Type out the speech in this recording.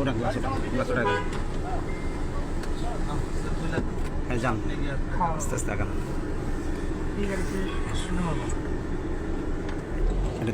ওটা গ্লাস ওটা হ্যাঁ যান। আস্তে আস্তে আগান। এটা